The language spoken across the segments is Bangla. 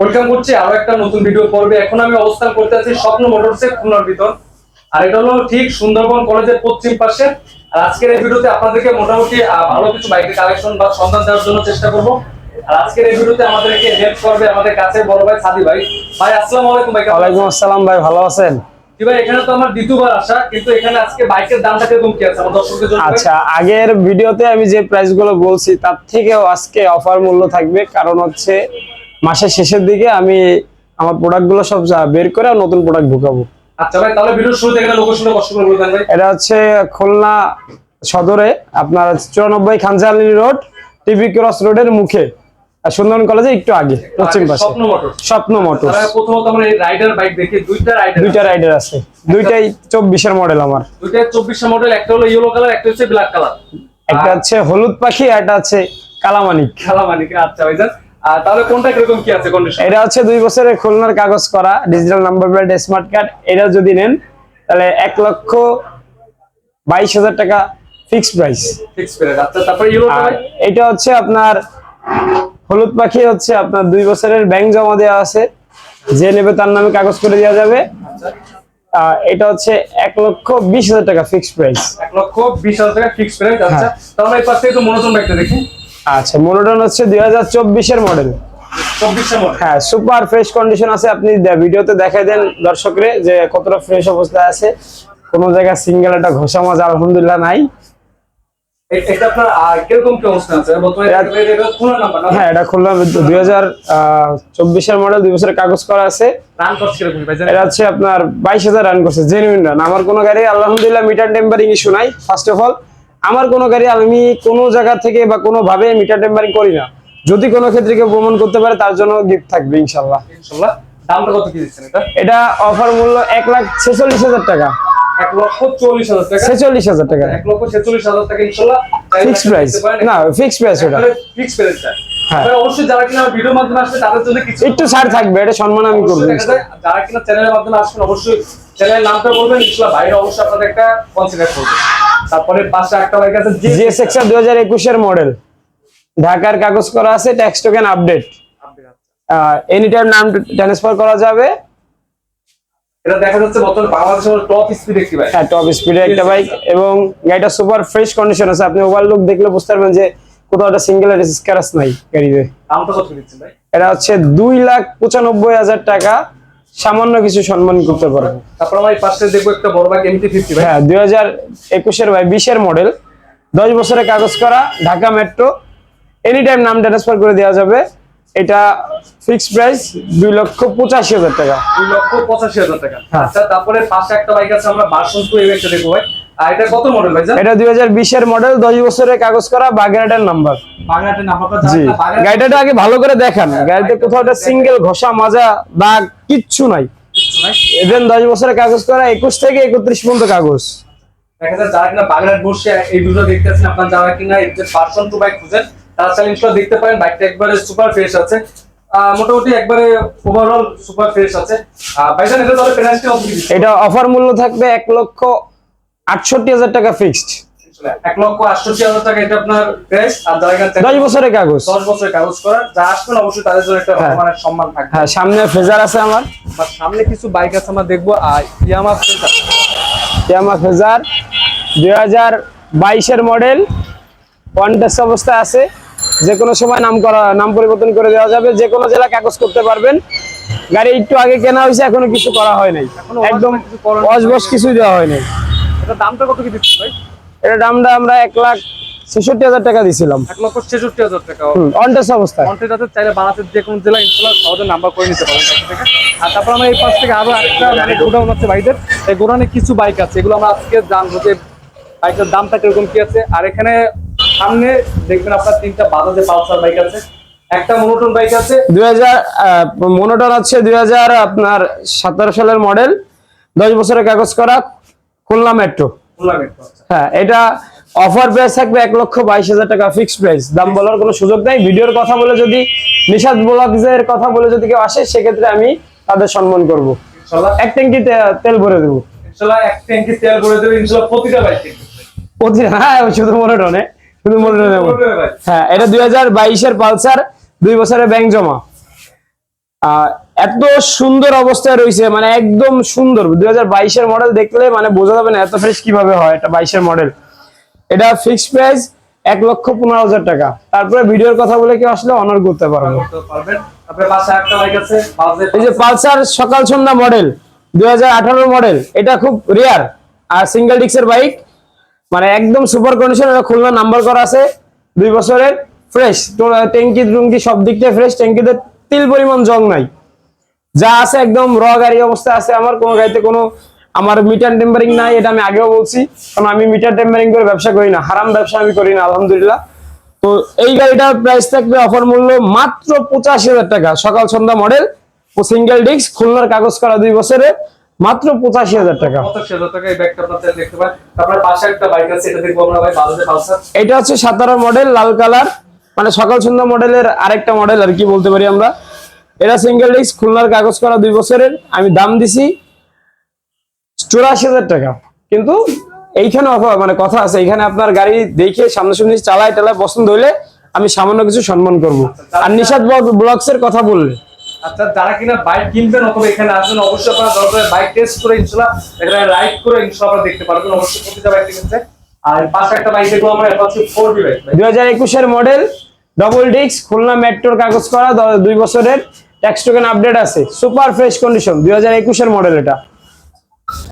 ওয়েলকাম করছি আরও একটা নতুন ভিডিও পর্বে। এখন আমি অবস্থান করতে আছি স্বপ্ন মোটরসে খুলনার ভিতর। আর এটা হলো ঠিক সুন্দরবন কলেজের পশ্চিম পাশে। আর আজকের এই ভিডিওতে আপনাদেরকে মোটামুটি ভালো কিছু বাইকের কালেকশন বা সন্ধান দেওয়ার জন্য চেষ্টা করব। আর আজকের এই ভিডিওতে আমাদেরকে হেল্প করবে আমাদের কাছে বড় ভাই সাদি ভাই। ভাই আসসালামু আলাইকুম ভাই ওয়ালাইকুম আসসালাম ভাই ভালো আছেন? ভাই এখানে তো আমার দ্বিতীয়বার আসা কিন্তু এখানে আজকে বাইকের দামটা কীরকম কি আছে? আমার দর্শকদের জন্য আচ্ছা আগের ভিডিওতে আমি যে প্রাইসগুলো বলছি তার থেকেও আজকে অফার মূল্য থাকবে। কারণ হচ্ছে মাসের শেষের দিকে আমি আমার প্রোডাক্টগুলো সব যা বের করে নতুন প্রোডাক্ট ঢুকাবো। আচ্ছা ভাই তাহলে ভিডিও শুরুতে এখানে লোকেশনটা কষ্ট করে বলবেন ভাই। এটা হচ্ছে খুলনা সদরে আপনার চুরানব্বই খানজালি রোড টিভি ক্রস রোডের মুখে। সুন্দরবন কলেজে একটু আগে পশ্চিম পাশে। স্বপ্ন মোটর স্বপ্ন মোটর তাহলে প্রথমত আমরা এই রাইডার বাইক দেখি দুইটা রাইডার দুইটা রাইডার আছে। দুইটাই চব্বিশের মডেল আমার। দুইটা মডেল একটা হলো ইয়েলো কালার একটা হচ্ছে ব্ল্যাক কালার একটা হচ্ছে হলুদ পাখি একটা আছে কালামানিক। খেলা মানে আচ্ছা ভাইজান তাহলে কোনটা কীরকম কি আছে কন্ডিশন এটা হচ্ছে দুই বছরের খুলনার কাগজ করা digital number plate smart card এটা যদি নেন তাহলে এক লক্ষ বাইশ হাজার টাকা ফিক্সড প্রাইস ফিক্স প্রাইস আচ্ছা তারপরে ভাই এটা হচ্ছে আপনার হলুদ পাখি হচ্ছে আপনার দুই বছরের ব্যাংক জমা দেওয়া আছে যে নেবে তার নামে কাগজ করে দেওয়া যাবে। আচ্ছা। এটা হচ্ছে এক লক্ষ বিশ হাজার টাকা ফিক্সড প্রাইস এক লক্ষ বিশ হাজার টাকা ফিক্স প্রাইস আচ্ছা। তাহলে এই পাশে একটু মনোটন বাইকটা দেখি। আচ্ছা মনোটন হচ্ছে দুই হাজার চব্বিশের মডেল হ্যাঁ সুপার ফ্রেশ কন্ডিশন আছে আপনি ভিডিওতে দেখাই দেন দর্শকরে যে কতটা ফ্রেশ অবস্থায় আছে। কোনো জায়গায় সিঙ্গেল একটা ঘষা মাজা আলহামদুলিল্লাহ নাই। হ্যাঁ এটা খুললাম দুই হাজার চব্বিশের মডেল দুই বছরের কাগজ করা আছে। এটা হচ্ছে আপনার বাইশ হাজার রান করছে জেনুইন রান আমার কোনো গাড়ি আলহামদুলিল্লাহ মিটার টেম্পারিং ইস্যু নাই ফার্স্ট অফ অল আমার কোনো গাড়ি আমি কোনো জায়গা থেকে বা কোনো ভাবে মিটার টেম্পারিং করি না। যদি কোনো ক্ষেত্রে কেউ প্রমাণ করতে পারে তার জন্য গিফট থাকবে ইনশাল্লাহ ইনশাআল্লাহ। দামটা কত কি দিচ্ছেন এটা? এটা অফার মূল্য এক লাখ ছেচল্লিশ হাজার টাকা। এক লক্ষ চল্লিশ হাজার টাকা? ছেচল্লিশ হাজার টাকা। এক লক্ষ ছেচল্লিশ হাজার টাকা ইনশাআল্লাহ। ফিক্স প্রাইস না ফিক্স প্রাইস ওটা। ফিক্স প্রাইসটা হ্যাঁ। অবশ্যই যারা কিনা ভিডিওর মাধ্যমে আসবে তাদের জন্য কিছু একটু ছাড় থাকবে এটা সম্মান আমি করব যারা কিনা চ্যানেলের মাধ্যমে আসবেন অবশ্যই চ্যানেলের নামটা বলবেন ইনশাআল্লাহ বাইরে অবশ্যই আপনাদের একটা কনসিডার তারপরে পাশে একটা বাইক আছে জিএস এক্সআর দুই হাজার একুশের মডেল ঢাকার কাগজ করা আছে tax token update any time নাম ট্রান্সফার করা যাবে। এটা দেখা যাচ্ছে বর্তমানে বাংলাদেশের টপ স্পিড একটি বাইক হ্যাঁ টপ স্পিডের একটা বাইক এবং গাড়িটা সুপার ফ্রেশ কন্ডিশন আছে। আপনি ওভারলুক দেখলে বুঝতে পারবেন যে কোথাও একটা সিঙ্গেল স্ক্র্যাচ নাই গাড়িতে। দামটা কত দিচ্ছেন ভাই? এটা হচ্ছে দুই লাখ পঁচানব্বই হাজার টাকা। সামান্য কিছু সম্মান করতে পারব তারপর আমার পাশে দেখব একটা বড় বাইক এমটি ফিফটি ভাই। হ্যাঁ দুই হাজার একুশের বাই বিশের মডেল দশ বছরের কাগজ করা ঢাকা মেট্রো এনি টাইম নাম ট্রান্সফার করে দেওয়া যাবে। এটা ফিক্স প্রাইস দুই লক্ষ পঁচাশি হাজার টাকা। দুই লক্ষ পঁচাশি হাজার টাকা। হ্যাঁ। আচ্ছা তারপরে পাশে একটা বাইক আছে আমরা বাসন টু এই বাইকটা দেখব ভাই। এটা কত মডেল ভাই এটা দুই হাজার মডেল দশ বছরের কাগজ করা বাগেরহাটের নাম্বার বাগেরহাটের নাম্বারটা জি। জানেন না বাগেরহাট গাড়িটা আগে ভালো করে দেখান। গাড়িতে কোথাও একটা সিঙ্গেল ঘষা মাজা দাগ কিচ্ছু নাই। নাই। ইভেন দশ বছরের কাগজ করা একুশ থেকে পর্যন্ত কাগজ। দেখা যারা কিনা বাগেরহাট বসে এই ভিডিও দেখতেছেন আপনারা যারা কিনা এই যে পার্সন টু বাইক খুঁজেন তারা চাইলে ইনশাল্লাহ দেখতে পারেন। বাইকটা একবারে সুপার ফ্রেশ আছে। মোটামুটি একবারে ওভারঅল সুপার ফ্রেশ আছে। ভাইজান এটা তাহলে পেনাল্টি কত এটা অফার মূল্য থাকবে এক লক্ষ আটষট্টি হাজার টাকা ফিক্সড এক লক্ষ আটষট্টি হাজার টাকা এটা আপনার প্রাইস আর দশ বছরের কাগজ। দশ বছরের কাগজ করা যা আসবেন অবশ্যই তাদের জন্য একটা হ্যাঁ। সম্মান থাকবে। হ্যাঁ সামনে ফেজার আছে আমার। সামনে কিছু বাইক আছে আমরা দেখব আর ইয়ামা ফ্রেজার ইয়ামা ফেজার দুই হাজার বাইশের মডেল কন্টেস্ট অবস্থায় আছে। যে কোনো সময় নাম করা নাম পরিবর্তন করে দেওয়া যাবে। যে কোনো জেলা কাগজ করতে পারবেন। গাড়ি একটু আগে কেনা হয়েছে এখনও কিছু করা হয় নাই। একদম। অসবস কিছুই দেওয়া হয় নাই। এটা দামটা কত কি দিচ্ছি ভাই? এটা দামটা আমরা এক লাখ ছেষট্টি হাজার টাকা দিছিলাম। এক লক্ষ ছেষট্টি হাজার টাকা অনটেস্ট অবস্থায়। কন্টেন্ট আছে চাইলে বানাতে যে কোনো জেলা ইনশাল্লাহ সহজে নাম্বার করে নিতে থেকে। আর তারপর আমরা এই পাশ থেকে আরও একটা মানে গোডাউন আছে বাইকের এই গোডাউনে কিছু বাইক আছে এগুলো আমরা আজকে জানব যে বাইকের দামটা কীরকম কি আছে। আর এখানে সামনে দেখবেন আপনার তিনটা বাজাজে পালসার বাইক আছে। একটা মনোটন বাইক আছে। দুই হাজার মনোটন আছে দুই হাজার আপনার সতেরো সালের মডেল দশ বছরের কাগজ করা। খুলনা মেট্রো মেট্রো হ্যাঁ এটা অফার প্রাইস থাকবে এক লক্ষ বাইশ হাজার টাকা ফিক্সড প্রাইস দাম বলার কোনো সুযোগ নাই। ভিডিওর কথা বলে যদি নিশাদ ব্লগসের কথা বলে যদি কেউ আসে সেক্ষেত্রে আমি তাদের সম্মান করব। এক ট্যাঙ্কি তেল ভরে দেবো। এক ট্যাঙ্কি তেল করে দেবে ইনশাল্লাহ প্রতিটা বাইক প্রতি হ্যাঁ শুধু মনোটনে শুধু মনোটনে। হ্যাঁ এটা দুই হাজার বাইশের পালসার দুই বছরের ব্যাংক জমা। এত সুন্দর অবস্থায় রয়েছে মানে একদম সুন্দর। দুই হাজার বাইশের মডেল দেখলে মানে বোঝা যাবে না এত ফ্রেশ কীভাবে হয় এটা বাইশের মডেল এটা ফিক্সড প্রাইস এক লক্ষ পনেরো হাজার টাকা। তারপরে ভিডিওর কথা বলে কেউ আসলে অনার করতে পারব এই যে পালসার সকাল সন্ধ্যা মডেল দুই আঠারো মডেল এটা খুব রেয়ার আর সিঙ্গেল ডিক্সের বাইক মানে একদম সুপার কন্ডিশন এটা খুলনা নাম্বার করা আছে দুই বছরের। ফ্রেশ ট্যাঙ্কি টুঙ্কি সব দিক থেকে ফ্রেশ ট্যাঙ্কিতে তিল পরিমাণ জং নাই। যা আছে একদম র গাড়ি অবস্থা আছে। আমার কোনো গাড়িতে কোনো আমার মিটার টেম্পারিং নাই এটা আমি আগেও বলছি। কারণ আমি মিটার টেম্পারিং করে ব্যবসা করি না হারাম ব্যবসা আমি করি না আলহামদুলিল্লাহ। তো এই গাড়িটার প্রাইস থাকবে অফার মূল্য মাত্র পঁচাশি হাজার টাকা। সকাল সন্ধ্যা মডেল ও সিঙ্গেল ডিস্ক খুলনার কাগজ করা দুই বছরে মাত্র পঁচাশি হাজার টাকা। এটা হচ্ছে সাতারা মডেল লাল কালার মানে সকাল সন্ধ্যা মডেলের আরেকটা মডেল আর কি বলতে পারি আমরা। এটা সিঙ্গেল ডিস্ক খুলনার কাগজ করা দুই বছরের। আমি দাম দিছি চুরাশি হাজার টাকা। কিন্তু এইখানে অফার মানে কথা আছে এখানে আপনার গাড়ি দেখে সামনাসামনি চালায় টালায় পছন্দ হইলে আমি সামান্য কিছু সম্মান করব। আর নিষাদ ব্লগস এর কথা বললে। আচ্ছা যারা কিনা বাইক কিনবেন অথবা এখানে আসবেন অবশ্যই আপনারা দরকার বাইক টেস্ট করে এখানে রাইড করে ইনশাল্লাহ আপনারা দেখতে পারবেন। অবশ্যই প্রতিটা বাইক কিনতে। আর পাশে একটা বাইক দেখব আমরা এটা হচ্ছে ফোর বি বাইক দুই হাজার একুশের মডেল ডবল ডিস্ক খুলনা মেট্রোর কাগজ করা দুই বছরের। ট্যাক্স টোকেন আপডেট আছে। সুপার ফ্রেশ কন্ডিশন দুই হাজার একুশের মডেল এটা।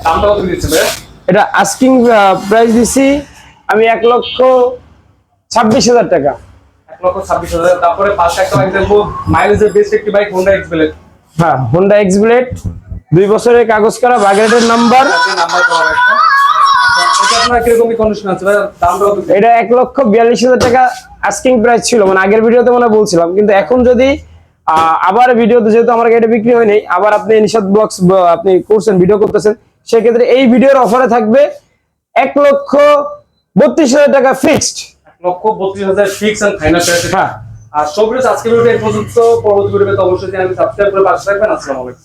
দামটা কত দিচ্ছে ভাই এটা আস্কিং প্রাইস দিছি আমি এক লক্ষ ছাব্বিশ হাজার টাকা। এক লক্ষ ছাব্বিশ হাজার তারপরে পাশে একটা দেখব। মাইলেজের বেস্ট একটি বাইক এক্স ব্লেড হ্যাঁ এক্স ব্লেড দুই বছরের কাগজ করা বাগেটের নাম্বার নাম্বার এটা কন্ডিশন আছে? এটা এক লক্ষ বিয়াল্লিশ হাজার টাকা আস্কিং প্রাইস ছিল মানে আগের ভিডিওতে মনে বলছিলাম কিন্তু এখন যদি আবার ভিডিওতে যেহেতু আমার গাড়িটা বিক্রি হয়নি আবার আপনি নিষাদ বক্স আপনি করছেন ভিডিও করতেছেন সেক্ষেত্রে এই ভিডিওর অফারে থাকবে এক লক্ষ বত্রিশ হাজার টাকা ফিক্সড এক লক্ষ বত্রিশ হাজার ফিক্স এন্ড ফাইনাল হ্যাঁ। আর সব আজকের আজকে ভিডিও পর্যন্ত। পরবর্তী ভিডিওতে অবশ্যই আমি সাবস্ক্রাইব করে পাশে থাকবেন। আসসালামু আলাইকুম।